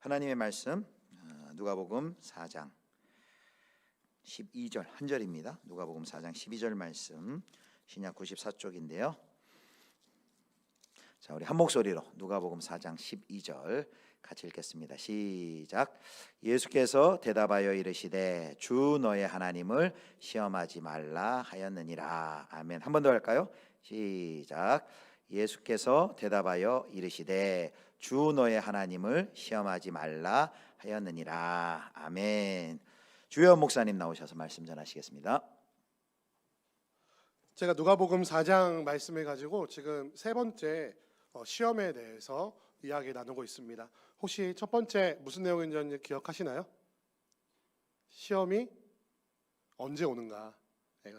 하나님의 말씀 어, 누가복음 4장 12절 한 절입니다. 누가복음 4장 12절 말씀 신약 94쪽인데요. 자, 우리 한 목소리로 누가복음 4장 12절 같이 읽겠습니다. 시작. 예수께서 대답하여 이르시되 주 너의 하나님을 시험하지 말라 하였느니라. 아멘. 한 번 더 할까요? 시작. 예수께서 대답하여 이르시되 주 너의 하나님을 시험하지 말라 하였느니라. 아멘. 주여 목사님 나오셔서 말씀 전하시겠습니다. 제가 누가복음 4장 말씀을 가지고 지금 세 번째 어, 시험에 대해서 이야기 나누고 있습니다. 혹시 첫 번째 무슨 내용인지 기억하시나요? 시험이 언제 오는가?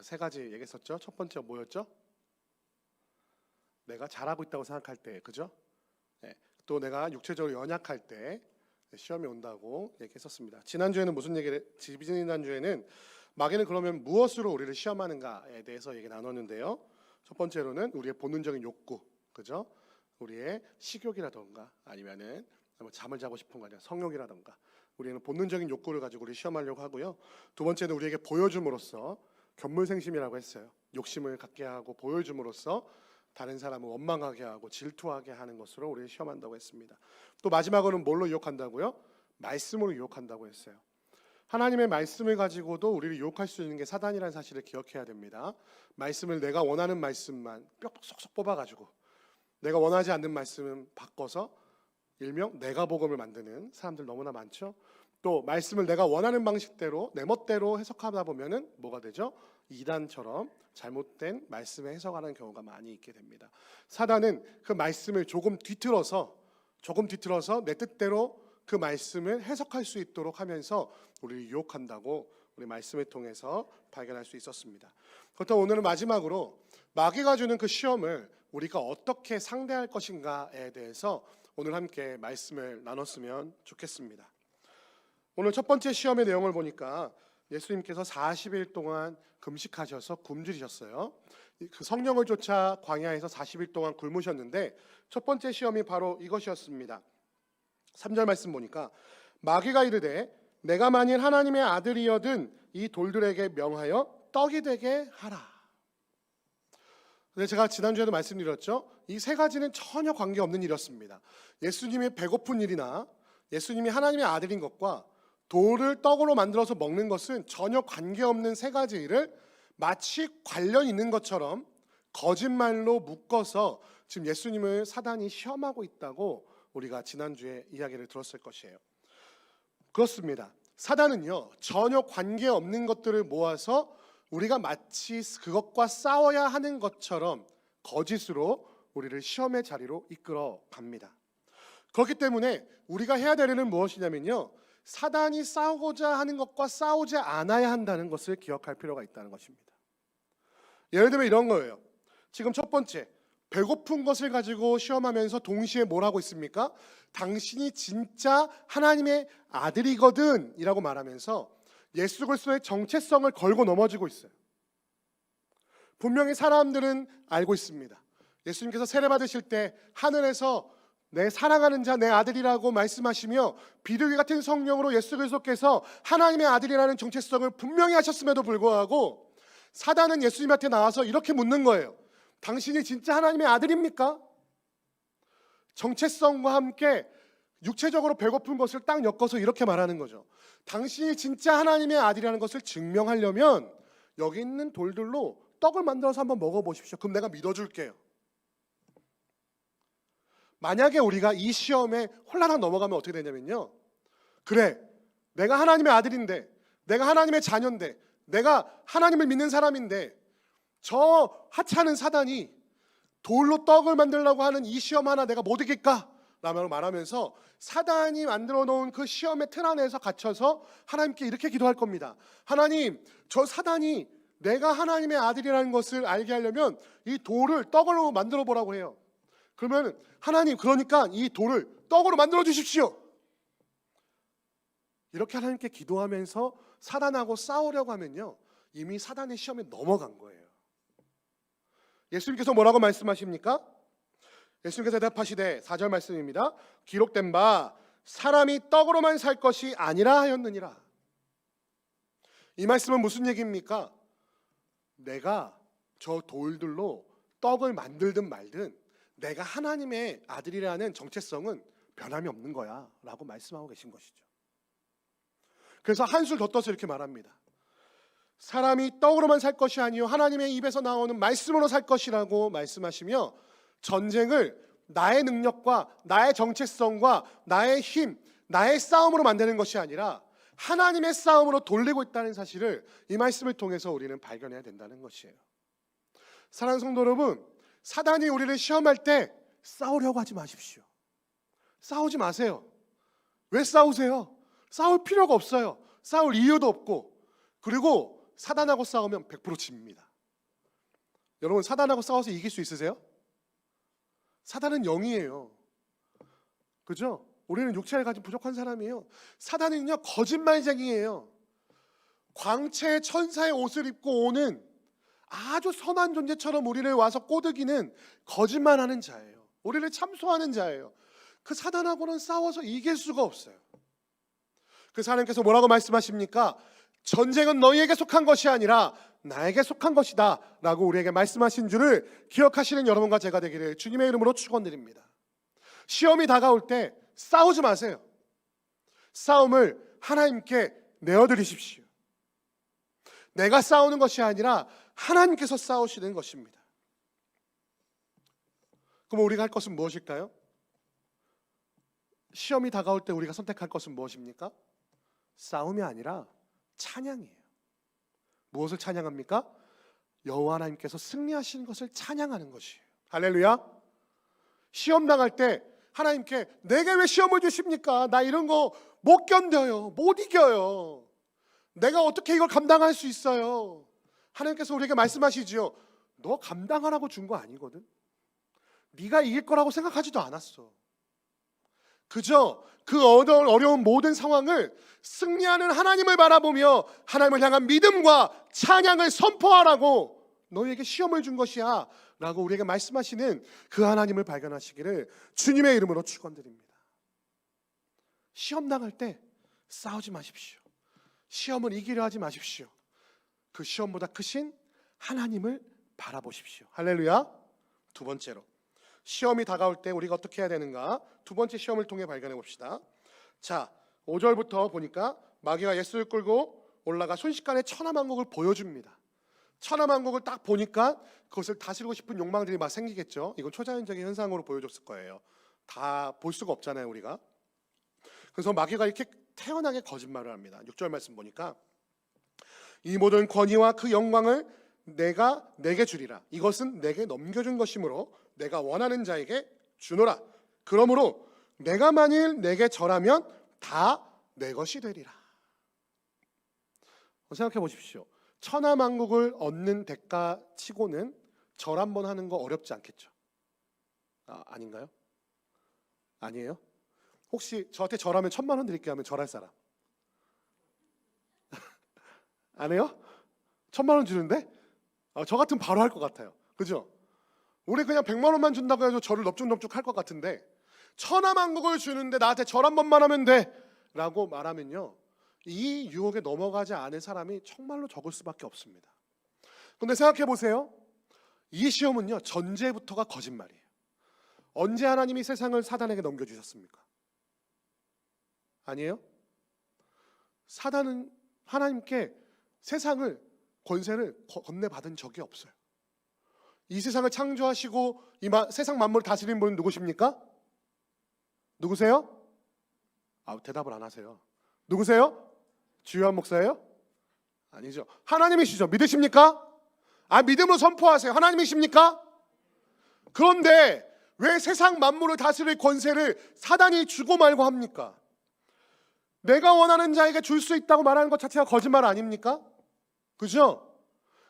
세 가지 얘기했었죠. 첫 번째 뭐였죠? 내가 잘하고 있다고 생각할 때, 그죠? 네. 또 내가 육체적으로 연약할 때 시험이 온다고 얘기했었습니다. 지난주에는 무슨 얘기를 지난주에는 마귀는 그러면 무엇으로 우리를 시험하는가에 대해서 얘기 나눴는데요. 첫 번째로는 우리의 본능적인 욕구, 그죠? 우리의 식욕이라던가 아니면은 뭐 잠을 자고 싶은 거 아니라 성욕이라던가 우리는 본능적인 욕구를 가지고 우리 시험하려고 하고요. 두 번째는 우리에게 보여줌으로써 견물생심이라고 했어요. 욕심을 갖게 하고 보여줌으로써 다른 사람을 원망하게 하고 질투하게 하는 것으로 우리를 시험한다고 했습니다. 또 마지막으로는 뭘로 유혹한다고요? 말씀으로 유혹한다고 했어요. 하나님의 말씀을 가지고도 우리를 유혹할 수 있는 게 사단이라는 사실을 기억해야 됩니다. 말씀을 내가 원하는 말씀만 뼈 쏙쏙 뽑아 가지고 내가 원하지 않는 말씀은 바꿔서 일명 내가 복음을 만드는 사람들 너무나 많죠. 또 말씀을 내가 원하는 방식대로 내 멋대로 해석하다 보면은 뭐가 되죠? 이단처럼 잘못된 말씀을 해석하는 경우가 많이 있게 됩니다. 사단은 그 말씀을 조금 뒤틀어서 조금 뒤틀어서 내 뜻대로 그 말씀을 해석할 수 있도록 하면서 우리를 유혹한다고 우리 말씀을 통해서 발견할 수 있었습니다. 그렇다고 오늘은 마지막으로 마귀가 주는 그 시험을 우리가 어떻게 상대할 것인가에 대해서 오늘 함께 말씀을 나눴으면 좋겠습니다. 오늘 첫 번째 시험의 내용을 보니까 예수님께서 40일 동안 금식하셔서 굶주리셨어요. 그 성령을 쫓아 광야에서 40일 동안 굶으셨는데 첫 번째 시험이 바로 이것이었습니다. 3절 말씀 보니까 마귀가 이르되 내가 만일 하나님의 아들이여든 이 돌들에게 명하여 떡이 되게 하라. 근데 제가 지난주에도 말씀드렸죠. 이 세 가지는 전혀 관계없는 일이었습니다. 예수님이 배고픈 일이나 예수님이 하나님의 아들인 것과 돌을 떡으로 만들어서 먹는 것은 전혀 관계없는 세 가지 일을 마치 관련 있는 것처럼 거짓말로 묶어서 지금 예수님을 사단이 시험하고 있다고 우리가 지난주에 이야기를 들었을 것이에요. 그렇습니다. 사단은요, 전혀 관계없는 것들을 모아서 우리가 마치 그것과 싸워야 하는 것처럼 거짓으로 우리를 시험의 자리로 이끌어 갑니다. 그렇기 때문에 우리가 해야 될 일은 무엇이냐면요. 사단이 싸우고자 하는 것과 싸우지 않아야 한다는 것을 기억할 필요가 있다는 것입니다. 예를 들면 이런 거예요. 지금 첫 번째, 배고픈 것을 가지고 시험하면서 동시에 뭘 하고 있습니까? 당신이 진짜 하나님의 아들이거든 이라고 말하면서 예수 그리스도의 정체성을 걸고 넘어지고 있어요. 분명히 사람들은 알고 있습니다. 예수님께서 세례 받으실 때 하늘에서 내 사랑하는 자 내 아들이라고 말씀하시며 비둘기 같은 성령으로 예수 그리스도께서 하나님의 아들이라는 정체성을 분명히 하셨음에도 불구하고 사단은 예수님한테 나와서 이렇게 묻는 거예요. 당신이 진짜 하나님의 아들입니까? 정체성과 함께 육체적으로 배고픈 것을 딱 엮어서 이렇게 말하는 거죠. 당신이 진짜 하나님의 아들이라는 것을 증명하려면 여기 있는 돌들로 떡을 만들어서 한번 먹어보십시오. 그럼 내가 믿어줄게요. 만약에 우리가 이 시험에 혼란하게 넘어가면 어떻게 되냐면요. 그래, 내가 하나님의 아들인데, 내가 하나님의 자녀인데, 내가 하나님을 믿는 사람인데, 저 하찮은 사단이 돌로 떡을 만들려고 하는 이 시험 하나 내가 못 이길까? 라고 말하면서 사단이 만들어 놓은 그 시험의 틀 안에서 갇혀서 하나님께 이렇게 기도할 겁니다. 하나님, 저 사단이 내가 하나님의 아들이라는 것을 알게 하려면 이 돌을 떡으로 만들어 보라고 해요. 그러면 하나님, 그러니까 이 돌을 떡으로 만들어 주십시오. 이렇게 하나님께 기도하면서 사단하고 싸우려고 하면요. 이미 사단의 시험에 넘어간 거예요. 예수님께서 뭐라고 말씀하십니까? 예수님께서 대답하시되 4절 말씀입니다. 기록된 바 사람이 떡으로만 살 것이 아니라 하였느니라. 이 말씀은 무슨 얘기입니까? 내가 저 돌들로 떡을 만들든 말든 내가 하나님의 아들이라는 정체성은 변함이 없는 거야 라고 말씀하고 계신 것이죠. 그래서 한술 더 떠서 이렇게 말합니다. 사람이 떡으로만 살 것이 아니요 하나님의 입에서 나오는 말씀으로 살 것이라고 말씀하시며 전쟁을 나의 능력과 나의 정체성과 나의 힘, 나의 싸움으로 만드는 것이 아니라 하나님의 싸움으로 돌리고 있다는 사실을 이 말씀을 통해서 우리는 발견해야 된다는 것이에요. 사랑하는 성도 여러분, 사단이 우리를 시험할 때 싸우려고 하지 마십시오. 싸우지 마세요. 왜 싸우세요? 싸울 필요가 없어요. 싸울 이유도 없고. 그리고 사단하고 싸우면 100% 집니다. 여러분, 사단하고 싸워서 이길 수 있으세요? 사단은 영이에요. 그죠? 우리는 육체를 가진 부족한 사람이에요. 사단은요, 거짓말쟁이에요. 광채의 천사의 옷을 입고 오는 아주 선한 존재처럼 우리를 와서 꼬드기는 거짓말하는 자예요. 우리를 참소하는 자예요. 그 사단하고는 싸워서 이길 수가 없어요. 그래서 하나님께서 뭐라고 말씀하십니까? 전쟁은 너희에게 속한 것이 아니라 나에게 속한 것이다 라고 우리에게 말씀하신 줄을 기억하시는 여러분과 제가 되기를 주님의 이름으로 축원드립니다. 시험이 다가올 때 싸우지 마세요. 싸움을 하나님께 내어드리십시오. 내가 싸우는 것이 아니라 하나님께서 싸우시는 것입니다. 그럼 우리가 할 것은 무엇일까요? 시험이 다가올 때 우리가 선택할 것은 무엇입니까? 싸움이 아니라 찬양이에요. 무엇을 찬양합니까? 여호와 하나님께서 승리하시는 것을 찬양하는 것이에요. 할렐루야. 시험 당할 때 하나님께 내게 왜 시험을 주십니까? 나 이런 거 못 견뎌요. 못 이겨요. 내가 어떻게 이걸 감당할 수 있어요? 하나님께서 우리에게 말씀하시지요. 너 감당하라고 준 거 아니거든. 네가 이길 거라고 생각하지도 않았어. 그저 그 어려운, 모든 상황을 승리하는 하나님을 바라보며 하나님을 향한 믿음과 찬양을 선포하라고 너희에게 시험을 준 것이야 라고 우리에게 말씀하시는 그 하나님을 발견하시기를 주님의 이름으로 축원드립니다. 시험 당할 때 싸우지 마십시오. 시험을 이기려 하지 마십시오. 그 시험보다 크신 하나님을 바라보십시오. 할렐루야. 두 번째로 시험이 다가올 때 우리가 어떻게 해야 되는가? 두 번째 시험을 통해 발견해 봅시다. 자, 5절부터 보니까 마귀가 예수를 끌고 올라가 순식간에 천하만국을 보여줍니다. 천하만국을 딱 보니까 그것을 다스리고 싶은 욕망들이 막 생기겠죠. 이건 초자연적인 현상으로 보여줬을 거예요. 다 볼 수가 없잖아요, 우리가. 그래서 마귀가 이렇게 태연하게 거짓말을 합니다. 6절 말씀 보니까 이 모든 권위와 그 영광을 내가 내게 주리라. 이것은 내게 넘겨준 것이므로 내가 원하는 자에게 주노라. 그러므로 내가 만일 내게 절하면 다 내 것이 되리라. 생각해 보십시오. 천하만국을 얻는 대가 치고는 절 한 번 하는 거 어렵지 않겠죠? 아, 아닌가요? 아니에요? 혹시 저한테 절하면 천만 원 드릴게요 하면 절할 사람? 안 해요? 천만 원 주는데? 아, 저 같으면 바로 할 것 같아요. 그죠? 우리 그냥 백만 원만 준다고 해서 절을 넙죽넙죽 할 것 같은데 천하만국을 주는데 나한테 절 한 번만 하면 돼 라고 말하면요 이 유혹에 넘어가지 않은 사람이 정말로 적을 수밖에 없습니다 근데 생각해 보세요 이 시험은요 전제부터가 거짓말이에요 언제 하나님이 세상을 사단에게 넘겨주셨습니까? 아니에요? 사단은 하나님께 세상을 권세를 거- 건네받은 적이 없어요. 이 세상을 창조하시고 이 마- 세상 만물을 다스리는 분은 누구십니까? 누구세요? 아, 대답을 안 하세요. 누구세요? 주요한 목사예요? 아니죠. 하나님이시죠. 믿으십니까? 아, 믿음으로 선포하세요. 하나님이십니까? 그런데 왜 세상 만물을 다스릴 권세를 사단이 주고 말고 합니까? 내가 원하는 자에게 줄 수 있다고 말하는 것 자체가 거짓말 아닙니까? 그죠?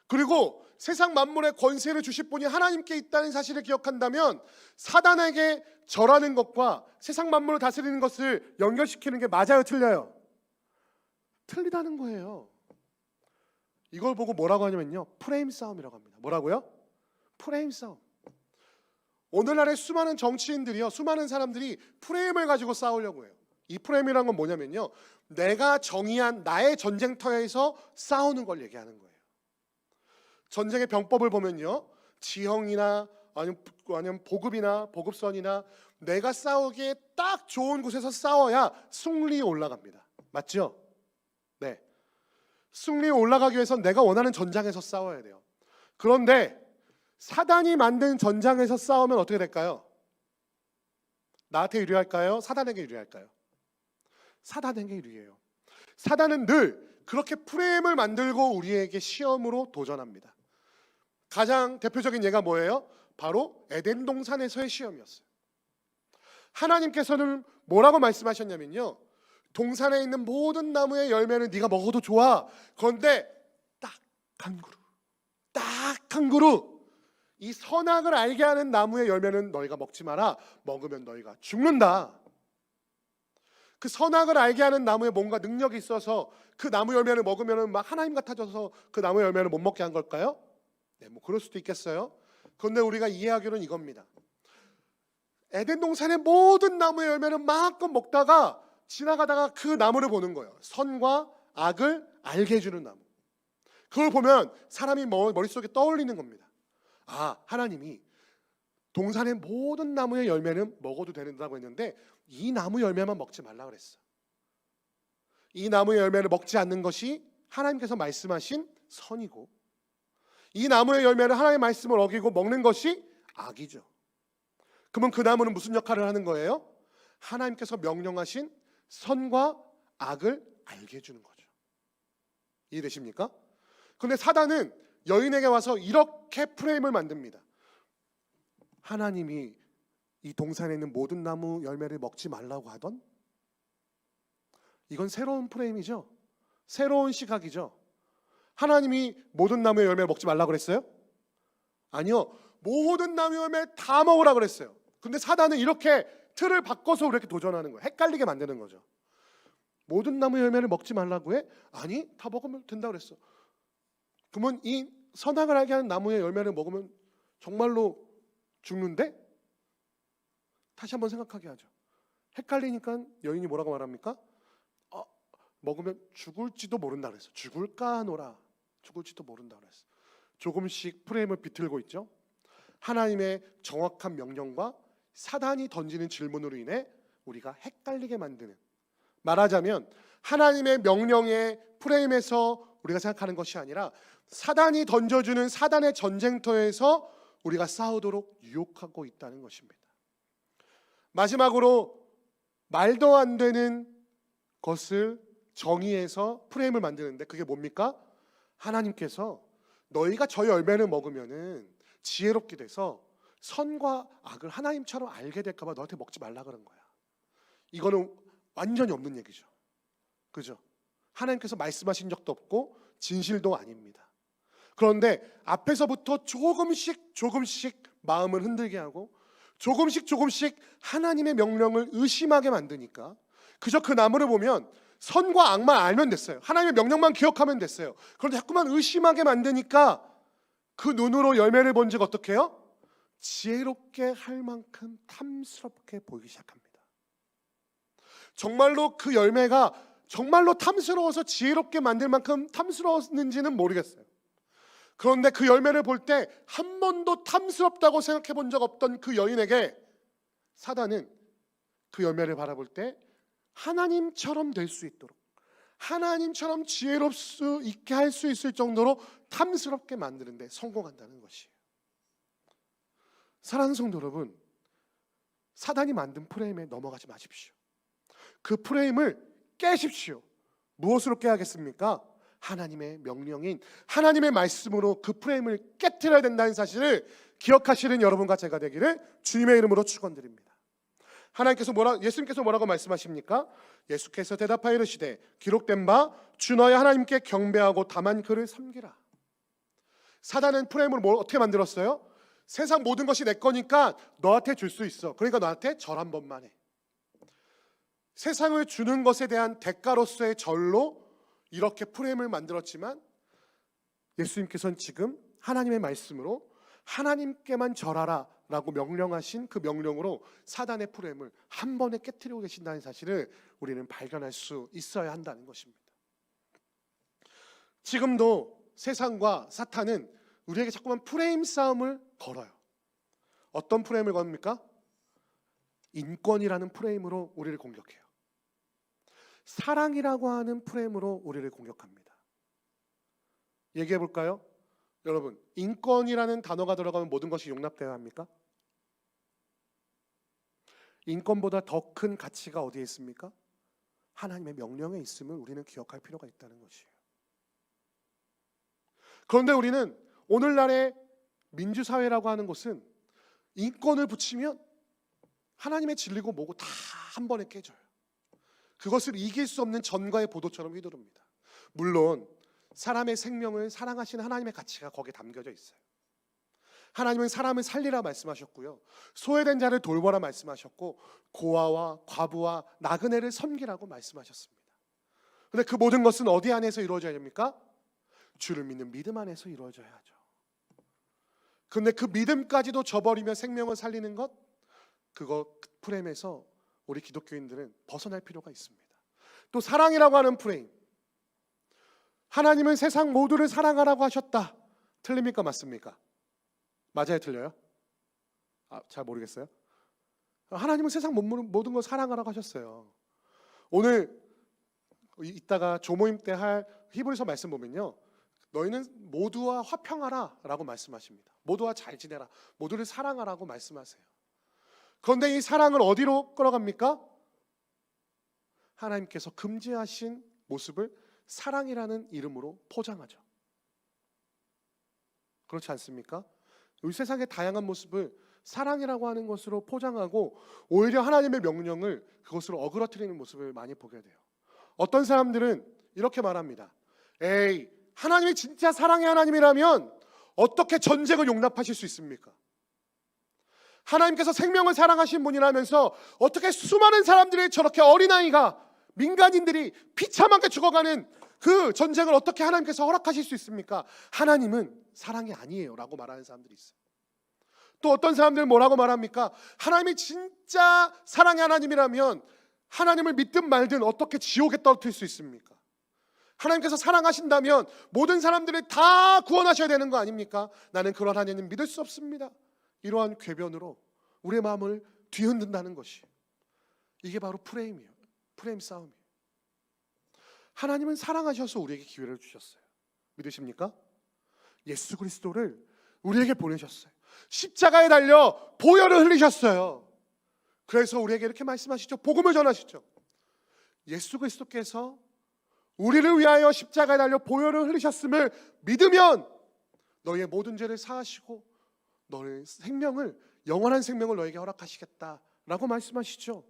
그리고 세상 만물의 권세를 주실 분이 하나님께 있다는 사실을 기억한다면 사단에게 절하는 것과 세상 만물을 다스리는 것을 연결시키는 게 맞아요, 틀려요? 틀리다는 거예요. 이걸 보고 뭐라고 하냐면요. 프레임 싸움이라고 합니다. 뭐라고요? 프레임 싸움. 오늘날의 수많은 정치인들이요, 수많은 사람들이 프레임을 가지고 싸우려고 해요. 이 프레임이란 건 뭐냐면요. 내가 정의한 나의 전쟁터에서 싸우는 걸 얘기하는 거예요. 전쟁의 병법을 보면요. 지형이나 아니면, 아니면 보급이나 보급선이나 내가 싸우기에 딱 좋은 곳에서 싸워야 승리에 올라갑니다. 맞죠? 네. 승리에 올라가기 위해서 내가 원하는 전장에서 싸워야 돼요. 그런데 사단이 만든 전장에서 싸우면 어떻게 될까요? 나한테 유리할까요? 사단에게 유리할까요? 사단에게 유리해요. 사단은 늘 그렇게 프레임을 만들고 우리에게 시험으로 도전합니다. 가장 대표적인 예가 뭐예요? 바로 에덴 동산에서의 시험이었어요. 하나님께서는 뭐라고 말씀하셨냐면요. 동산에 있는 모든 나무의 열매는 네가 먹어도 좋아. 그런데 딱 한 그루, 딱 한 그루. 이 선악을 알게 하는 나무의 열매는 너희가 먹지 마라. 먹으면 너희가 죽는다. 그 선악을 알게 하는 나무에 뭔가 능력이 있어서 그 나무 열매를 먹으면 막 하나님 같아져서 그 나무 열매를 못 먹게 한 걸까요? 네, 뭐 그럴 수도 있겠어요. 그런데 우리가 이해하기로는 이겁니다. 에덴 동산의 모든 나무의 열매는 마음껏 먹다가 지나가다가 그 나무를 보는 거예요. 선과 악을 알게 해주는 나무. 그걸 보면 사람이 머- 머릿속에 떠올리는 겁니다. 아, 하나님이 동산의 모든 나무의 열매는 먹어도 된다고 했는데 이 나무 열매만 먹지 말라 그랬어. 이 나무 열매를 먹지 않는 것이 하나님께서 말씀하신 선이고 이 나무의 열매를 하나님의 말씀을 어기고 먹는 것이 악이죠. 그러면 그 나무는 무슨 역할을 하는 거예요? 하나님께서 명령하신 선과 악을 알게 해주는 거죠. 이해되십니까? 그런데 사단은 여인에게 와서 이렇게 프레임을 만듭니다. 하나님이 이 동산에 있는 모든 나무 열매를 먹지 말라고 하던 이건 새로운 프레임이죠. 새로운 시각이죠. 하나님이 모든 나무의 열매 먹지 말라고 그랬어요? 아니요. 모든 나무 열매 다 먹으라 그랬어요. 근데 사단은 이렇게 틀을 바꿔서 이렇게 도전하는 거예요. 헷갈리게 만드는 거죠. 모든 나무 열매를 먹지 말라고 해? 아니, 다 먹으면 된다 그랬어. 그러면 이 선악을 알게 하는 나무의 열매를 먹으면 정말로 죽는데? 다시 한번 생각하게 하죠. 헷갈리니까 여인이 뭐라고 말합니까? 어, 먹으면 죽을지도 모른다 그랬어. 죽을까 하노라. 죽을지도 모른다 그랬어. 조금씩 프레임을 비틀고 있죠. 하나님의 정확한 명령과 사단이 던지는 질문으로 인해 우리가 헷갈리게 만드는 말하자면 하나님의 명령의 프레임에서 우리가 생각하는 것이 아니라 사단이 던져주는 사단의 전쟁터에서 우리가 싸우도록 유혹하고 있다는 것입니다. 마지막으로 말도 안 되는 것을 정의해서 프레임을 만드는데 그게 뭡니까? 하나님께서 너희가 저 열매를 먹으면은 지혜롭게 돼서 선과 악을 하나님처럼 알게 될까봐 너한테 먹지 말라 그런 거야. 이거는 완전히 없는 얘기죠. 그죠? 하나님께서 말씀하신 적도 없고 진실도 아닙니다. 그런데 앞에서부터 조금씩 조금씩 마음을 흔들게 하고 조금씩 조금씩 하나님의 명령을 의심하게 만드니까 그저 그 나무를 보면 선과 악만 알면 됐어요. 하나님의 명령만 기억하면 됐어요. 그런데 자꾸만 의심하게 만드니까 그 눈으로 열매를 본 즉 어떻게 해요? 지혜롭게 할 만큼 탐스럽게 보이기 시작합니다. 정말로 그 열매가 정말로 탐스러워서 지혜롭게 만들 만큼 탐스러웠는지는 모르겠어요. 그런데 그 열매를 볼 때 한 번도 탐스럽다고 생각해 본 적 없던 그 여인에게 사단은 그 열매를 바라볼 때 하나님처럼 될 수 있도록 하나님처럼 지혜롭 수 있게 할 수 있을 정도로 탐스럽게 만드는데 성공한다는 것이에요. 사랑하는 성도 여러분, 사단이 만든 프레임에 넘어가지 마십시오. 그 프레임을 깨십시오. 무엇으로 깨야겠습니까? 하나님의 명령인 하나님의 말씀으로 그 프레임을 깨뜨려야 된다는 사실을 기억하시는 여러분과 제가 되기를 주님의 이름으로 축원드립니다. 하나님께서 뭐라 예수님께서 뭐라고 말씀하십니까? 예수께서 대답하여 이르시되 기록된 바 주 너의 하나님께 경배하고 다만 그를 섬기라. 사단은 프레임을 뭘 어떻게 만들었어요? 세상 모든 것이 내 거니까 너한테 줄 수 있어. 그러니까 너한테 절 한 번만 해. 세상을 주는 것에 대한 대가로서의 절로 이렇게 프레임을 만들었지만 예수님께서는 지금 하나님의 말씀으로 하나님께만 절하라 라고 명령하신 그 명령으로 사단의 프레임을 한 번에 깨뜨리고 계신다는 사실을 우리는 발견할 수 있어야 한다는 것입니다. 지금도 세상과 사탄은 우리에게 자꾸만 프레임 싸움을 걸어요. 어떤 프레임을 겁니까? 인권이라는 프레임으로 우리를 공격해요. 사랑이라고 하는 프레임으로 우리를 공격합니다. 얘기해 볼까요? 여러분, 인권이라는 단어가 들어가면 모든 것이 용납되어야 합니까? 인권보다 더 큰 가치가 어디에 있습니까? 하나님의 명령에 있음을 우리는 기억할 필요가 있다는 것이에요. 그런데 우리는 오늘날의 민주사회라고 하는 것은 인권을 붙이면 하나님의 진리고 뭐고 다 한 번에 깨져요. 그것을 이길 수 없는 전과의 보도처럼 휘두릅니다. 물론 사람의 생명을 사랑하시는 하나님의 가치가 거기에 담겨져 있어요. 하나님은 사람을 살리라 말씀하셨고요. 소외된 자를 돌보라 말씀하셨고 고아와 과부와 나그네를 섬기라고 말씀하셨습니다. 근데 그 모든 것은 어디 안에서 이루어져야 됩니까? 주를 믿는 믿음 안에서 이루어져야 하죠. 근데 그 믿음까지도 저버리며 생명을 살리는 것 그거 그 프레임에서 우리 기독교인들은 벗어날 필요가 있습니다. 또 사랑이라고 하는 프레임. 하나님은 세상 모두를 사랑하라고 하셨다. 틀립니까 맞습니까? 맞아요, 틀려요? 아, 잘 모르겠어요. 하나님은 세상 모든 걸 사랑하라고 하셨어요. 오늘 이- 이따가 조모임 때 할 히브리서 말씀 보면요. 너희는 모두와 화평하라라고 말씀하십니다. 모두와 잘 지내라. 모두를 사랑하라고 말씀하세요. 그런데 이 사랑을 어디로 끌어갑니까? 하나님께서 금지하신 모습을 사랑이라는 이름으로 포장하죠. 그렇지 않습니까? 이 세상의 다양한 모습을 사랑이라고 하는 것으로 포장하고 오히려 하나님의 명령을 그것으로 어그러뜨리는 모습을 많이 보게 돼요. 어떤 사람들은 이렇게 말합니다. 에이, 하나님이 진짜 사랑의 하나님이라면 어떻게 전쟁을 용납하실 수 있습니까? 하나님께서 생명을 사랑하신 분이라면서 어떻게 수많은 사람들이 저렇게 어린아이가 민간인들이 비참하게 죽어가는 그 전쟁을 어떻게 하나님께서 허락하실 수 있습니까? 하나님은 사랑이 아니에요 라고 말하는 사람들이 있어요. 또 어떤 사람들은 뭐라고 말합니까? 하나님이 진짜 사랑의 하나님이라면 하나님을 믿든 말든 어떻게 지옥에 떨어뜨릴 수 있습니까? 하나님께서 사랑하신다면 모든 사람들을 다 구원하셔야 되는 거 아닙니까? 나는 그런 하나님 믿을 수 없습니다. 이러한 궤변으로 우리의 마음을 뒤흔든다는 것이 이게 바로 프레임이에요. 프레임 싸움이에요. 하나님은 사랑하셔서 우리에게 기회를 주셨어요. 믿으십니까? 예수 그리스도를 우리에게 보내셨어요. 십자가에 달려 보혈을 흘리셨어요. 그래서 우리에게 이렇게 말씀하시죠. 복음을 전하시죠. 예수 그리스도께서 우리를 위하여 십자가에 달려 보혈을 흘리셨음을 믿으면 너희의 모든 죄를 사하시고 너의 생명을 영원한 생명을 너에게 허락하시겠다라고 말씀하시죠.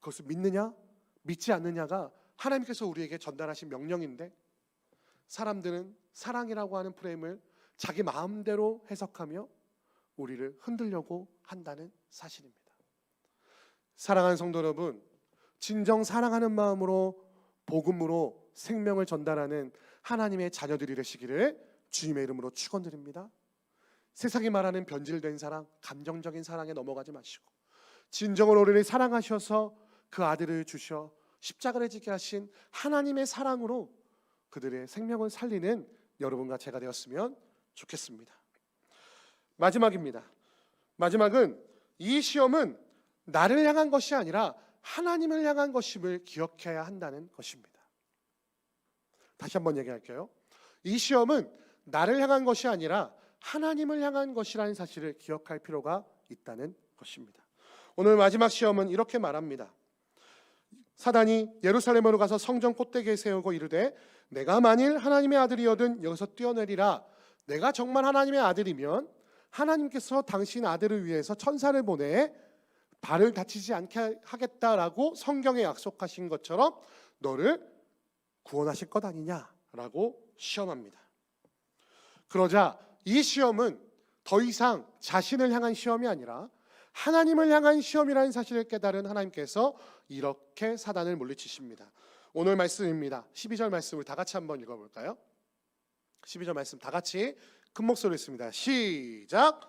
그것을 믿느냐 믿지 않느냐가 하나님께서 우리에게 전달하신 명령인데 사람들은 사랑이라고 하는 프레임을 자기 마음대로 해석하며 우리를 흔들려고 한다는 사실입니다. 사랑하는 성도 여러분, 진정 사랑하는 마음으로 복음으로 생명을 전달하는 하나님의 자녀들이 되시기를 주님의 이름으로 축원드립니다. 세상이 말하는 변질된 사랑, 감정적인 사랑에 넘어가지 마시고 진정으로 우리를 사랑하셔서 그 아들을 주셔 십자가를 지게 하신 하나님의 사랑으로 그들의 생명을 살리는 여러분과 제가 되었으면 좋겠습니다. 마지막입니다. 마지막은 이 시험은 나를 향한 것이 아니라 하나님을 향한 것임을 기억해야 한다는 것입니다. 다시 한번 얘기할게요. 이 시험은 나를 향한 것이 아니라 하나님을 향한 것이라는 사실을 기억할 필요가 있다는 것입니다. 오늘 마지막 시험은 이렇게 말합니다. 사단이 예루살렘으로 가서 성전 꼭대기에 세우고 이르되 내가 만일 하나님의 아들이여든 여기서 뛰어내리라 내가 정말 하나님의 아들이면 하나님께서 당신 아들을 위해서 천사를 보내 발을 다치지 않게 하겠다라고 성경에 약속하신 것처럼 너를 구원하실 것 아니냐라고 시험합니다. 그러자 이 시험은 더 이상 자신을 향한 시험이 아니라 하나님을 향한 시험이라는 사실을 깨달은 하나님께서 이렇게 사단을 물리치십니다. 오늘 말씀입니다. 12절 말씀을 다 같이 한번 읽어볼까요? 12절 말씀 다 같이 큰 목소리로 있습니다. 시작.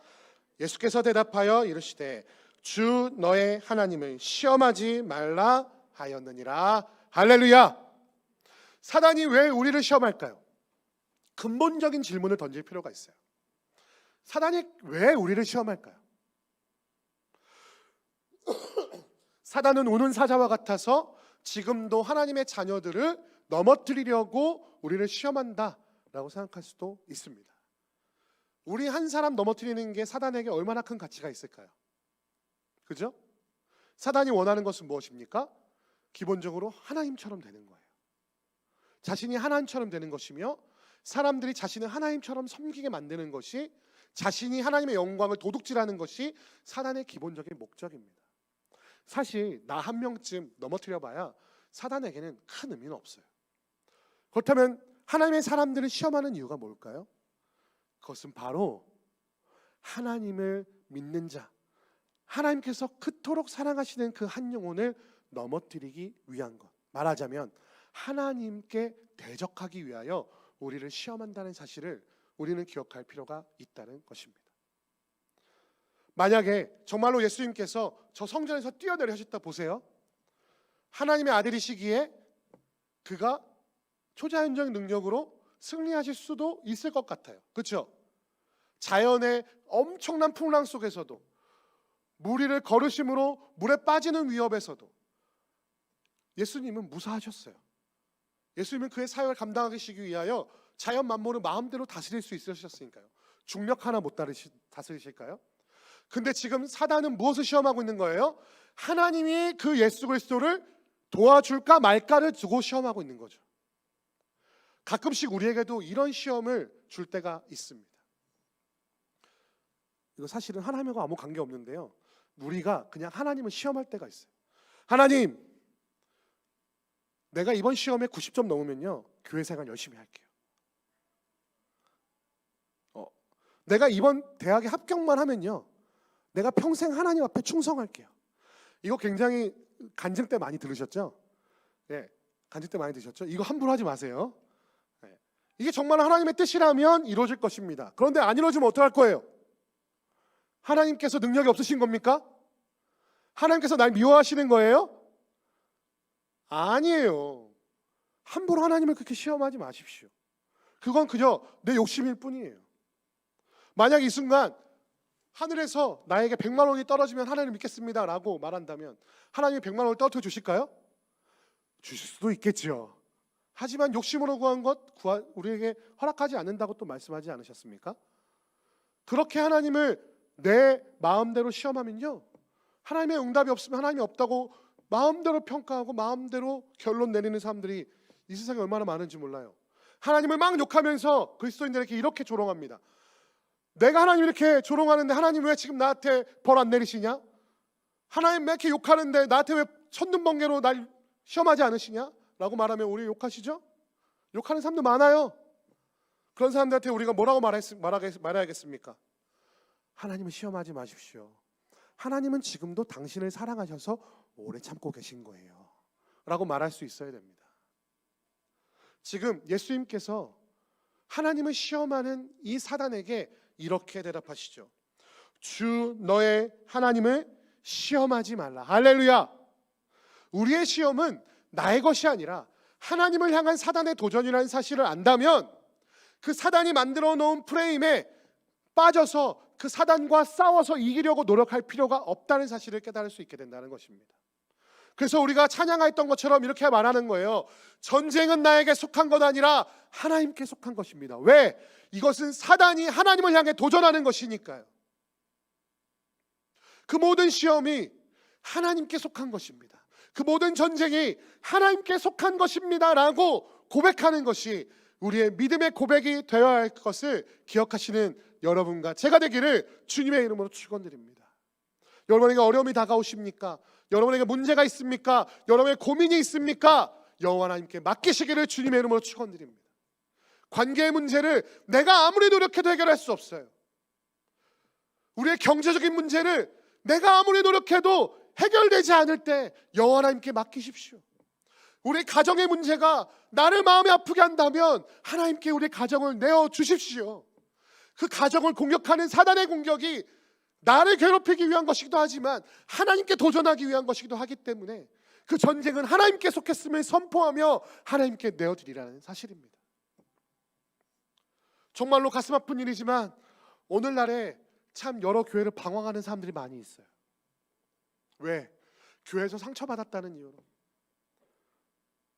예수께서 대답하여 이르시되 주 너의 하나님을 시험하지 말라 하였느니라. 할렐루야. 사단이 왜 우리를 시험할까요? 근본적인 질문을 던질 필요가 있어요. 사단이 왜 우리를 시험할까요? 사단은 우는 사자와 같아서 지금도 하나님의 자녀들을 넘어뜨리려고 우리를 시험한다라고 생각할 수도 있습니다. 우리 한 사람 넘어뜨리는 게 사단에게 얼마나 큰 가치가 있을까요? 그죠? 사단이 원하는 것은 무엇입니까? 기본적으로 하나님처럼 되는 거예요. 자신이 하나님처럼 되는 것이며 사람들이 자신을 하나님처럼 섬기게 만드는 것이 자신이 하나님의 영광을 도둑질하는 것이 사단의 기본적인 목적입니다. 사실 나 한 명쯤 넘어뜨려 봐야 사단에게는 큰 의미는 없어요. 그렇다면 하나님의 사람들을 시험하는 이유가 뭘까요? 그것은 바로 하나님을 믿는 자, 하나님께서 그토록 사랑하시는 그 한 영혼을 넘어뜨리기 위한 것. 말하자면 하나님께 대적하기 위하여 우리를 시험한다는 사실을 우리는 기억할 필요가 있다는 것입니다. 만약에 정말로 예수님께서 저 성전에서 뛰어내려 하셨다 보세요. 하나님의 아들이시기에 그가 초자연적인 능력으로 승리하실 수도 있을 것 같아요. 그렇죠? 자연의 엄청난 풍랑 속에서도 무리를 걸으심으로 물에 빠지는 위협에서도 예수님은 무사하셨어요. 예수님은 그의 사역을 감당하시기 위하여 자연 만물을 마음대로 다스릴 수 있으셨으니까요. 중력 하나 못 다르시- 다스리실까요? 근데 지금 사단은 무엇을 시험하고 있는 거예요? 하나님이 그 예수 그리스도를 도와줄까 말까를 두고 시험하고 있는 거죠. 가끔씩 우리에게도 이런 시험을 줄 때가 있습니다. 이거 사실은 하나님과 아무 관계 없는데요. 우리가 그냥 하나님을 시험할 때가 있어요. 하나님, 내가 이번 시험에 90점 넘으면요. 교회 생활 열심히 할게요. 어, 내가 이번 대학에 합격만 하면요. 내가 평생 하나님 앞에 충성할게요. 이거 굉장히 간증 때 많이 들으셨죠? 네, 간증 때 많이 들으셨죠? 이거 함부로 하지 마세요. 네. 이게 정말 하나님의 뜻이라면 이루어질 것입니다. 그런데 안 이루어지면 어떡할 거예요? 하나님께서 능력이 없으신 겁니까? 하나님께서 날 미워하시는 거예요? 아니에요. 함부로 하나님을 그렇게 시험하지 마십시오. 그건 그저 내 욕심일 뿐이에요. 만약 이 순간 하늘에서 나에게 100만 원이 떨어지면 하나님을 믿겠습니다라고 말한다면 하나님이 100만 원을 떨어뜨려 주실까요? 주실 수도 있겠죠. 하지만 욕심으로 구한 것 우리에게 허락하지 않는다고 또 말씀하지 않으셨습니까? 그렇게 하나님을 내 마음대로 시험하면요. 하나님의 응답이 없으면 하나님이 없다고 마음대로 평가하고 마음대로 결론 내리는 사람들이 이 세상에 얼마나 많은지 몰라요. 하나님을 막 욕하면서 그리스도인들에게 이렇게 조롱합니다. 내가 하나님 이렇게 조롱하는데 하나님 왜 지금 나한테 벌 안 내리시냐? 하나님 왜 이렇게 욕하는데 나한테 왜 천둥 번개로 날 시험하지 않으시냐? 라고 말하면 우리 욕하시죠? 욕하는 사람들 많아요. 그런 사람들한테 우리가 뭐라고 말했, 말하겠, 말해야겠습니까? 하나님을 시험하지 마십시오. 하나님은 지금도 당신을 사랑하셔서 오래 참고 계신 거예요. 라고 말할 수 있어야 됩니다. 지금 예수님께서 하나님을 시험하는 이 사단에게 이렇게 대답하시죠. 주 너의 하나님을 시험하지 말라. 할렐루야. 우리의 시험은 나의 것이 아니라 하나님을 향한 사단의 도전이라는 사실을 안다면 그 사단이 만들어 놓은 프레임에 빠져서 그 사단과 싸워서 이기려고 노력할 필요가 없다는 사실을 깨달을 수 있게 된다는 것입니다. 그래서 우리가 찬양했던 것처럼 이렇게 말하는 거예요. 전쟁은 나에게 속한 것 아니라 하나님께 속한 것입니다. 왜? 이것은 사단이 하나님을 향해 도전하는 것이니까요. 그 모든 시험이 하나님께 속한 것입니다. 그 모든 전쟁이 하나님께 속한 것입니다라고 고백하는 것이 우리의 믿음의 고백이 되어야 할 것을 기억하시는 여러분과 제가 되기를 주님의 이름으로 축원드립니다. 여러분에게 어려움이 다가오십니까? 여러분에게 문제가 있습니까? 여러분의 고민이 있습니까? 여호와 하나님께 맡기시기를 주님의 이름으로 축원드립니다. 관계의 문제를 내가 아무리 노력해도 해결할 수 없어요. 우리의 경제적인 문제를 내가 아무리 노력해도 해결되지 않을 때 여호와 하나님께 맡기십시오. 우리 가정의 문제가 나를 마음에 아프게 한다면 하나님께 우리 가정을 내어 주십시오. 그 가정을 공격하는 사단의 공격이 나를 괴롭히기 위한 것이기도 하지만 하나님께 도전하기 위한 것이기도 하기 때문에 그 전쟁은 하나님께 속했음을 선포하며 하나님께 내어드리라는 사실입니다. 정말로 가슴 아픈 일이지만 오늘날에 참 여러 교회를 방황하는 사람들이 많이 있어요. 왜? 교회에서 상처받았다는 이유로.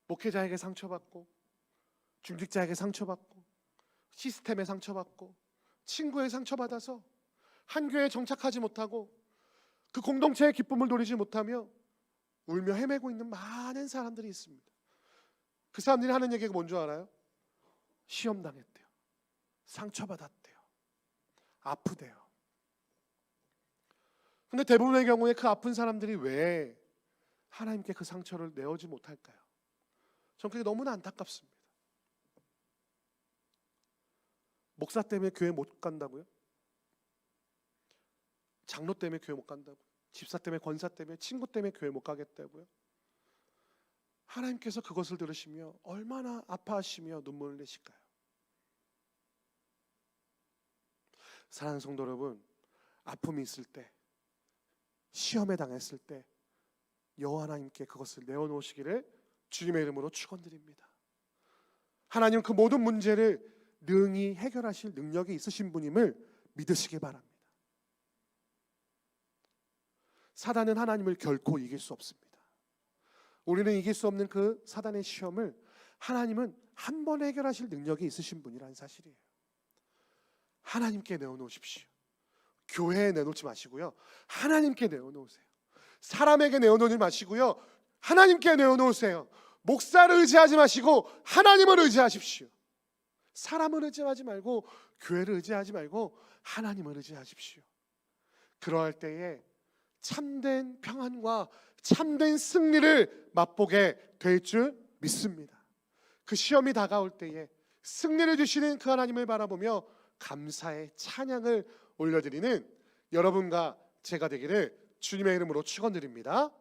목회자에게 상처받고, 중직자에게 상처받고, 시스템에 상처받고, 친구에 상처받아서 한 교회에 정착하지 못하고 그 공동체의 기쁨을 누리지 못하며 울며 헤매고 있는 많은 사람들이 있습니다. 그 사람들이 하는 얘기가 뭔 줄 알아요? 시험 당했대요. 상처받았대요. 아프대요. 근데 대부분의 경우에 그 아픈 사람들이 왜 하나님께 그 상처를 내어지 못할까요? 전 그게 너무나 안타깝습니다. 목사 때문에 교회 못 간다고요? 장로 때문에 교회 못 간다고요? 집사 때문에 권사 때문에 친구 때문에 교회 못 가겠다고요? 하나님께서 그것을 들으시며 얼마나 아파하시며 눈물을 내실까요? 사랑하는 성도 여러분, 아픔이 있을 때, 시험에 당했을 때 여호와 하나님께 그것을 내어놓으시기를 주님의 이름으로 축원드립니다. 하나님 그 모든 문제를 능히 해결하실 능력이 있으신 분임을 믿으시기 바랍니다. 사단은 하나님을 결코 이길 수 없습니다. 우리는 이길 수 없는 그 사단의 시험을 하나님은 한 번에 해결하실 능력이 있으신 분이라는 사실이에요. 하나님께 내어놓으십시오. 교회에 내놓지 마시고요. 하나님께 내어놓으세요. 사람에게 내어놓지 마시고요. 하나님께 내어놓으세요. 목사를 의지하지 마시고 하나님을 의지하십시오. 사람을 의지하지 말고 교회를 의지하지 말고 하나님을 의지하십시오. 그러할 때에 참된 평안과 참된 승리를 맛보게 될 줄 믿습니다. 그 시험이 다가올 때에 승리를 주시는 그 하나님을 바라보며 감사의 찬양을 올려드리는 여러분과 제가 되기를 주님의 이름으로 축원드립니다.